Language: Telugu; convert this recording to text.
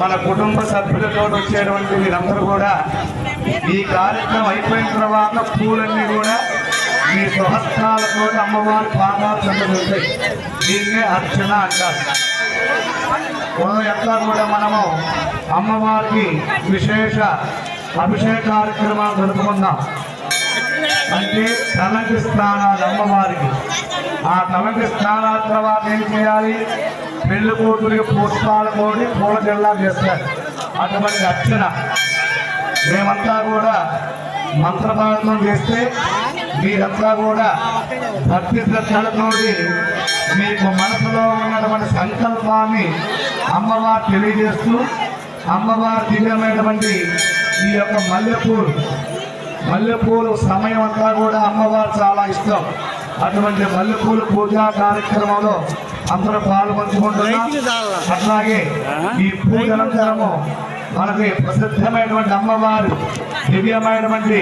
మన కుటుంబ సభ్యులతో వచ్చేటువంటి వీరందరూ కూడా ఈ కార్యక్రమం అయిపోయిన తర్వాత పూలన్నీ కూడా మీ స్వహస్తాలతో అమ్మవారి పాదాలు చెందగలుగుతాయి దీన్నే అర్చన అంటారు. ఎంత కూడా మనము అమ్మవారికి విశేష అభిషేక కార్యక్రమాలు జరుపుకుందాం. అంటే తలంటి స్నానాలు అమ్మవారికి. ఆ తలంటి స్నానాల తర్వాత ఏం చేయాలి? పెళ్ళి కూతురికి పుష్పాలు కోడి పూల జల్లా చేస్తారు అటువంటి అర్చన మేమంతా కూడా మంత్రపాఠం చేస్తే మీరంతా కూడా భక్తి శ్రద్ధలతోటి మీకు మనసులో ఉన్నటువంటి సంకల్పాన్ని అమ్మవారు తెలియజేస్తూ అమ్మవారు దివ్యమైనటువంటి ఈ యొక్క మల్లెపూలు మల్లెపూలు సమయం అంతా కూడా అమ్మవారు చాలా ఇష్టం. అటువంటి మల్లెపూలు పూజా కార్యక్రమంలో అందరూ పాల్పంచుకుంటున్నాం. అట్లాగే ఈ పూజ అనంతరము మనకి ప్రసిద్ధమైనటువంటి అమ్మవారు దివ్యమైనటువంటి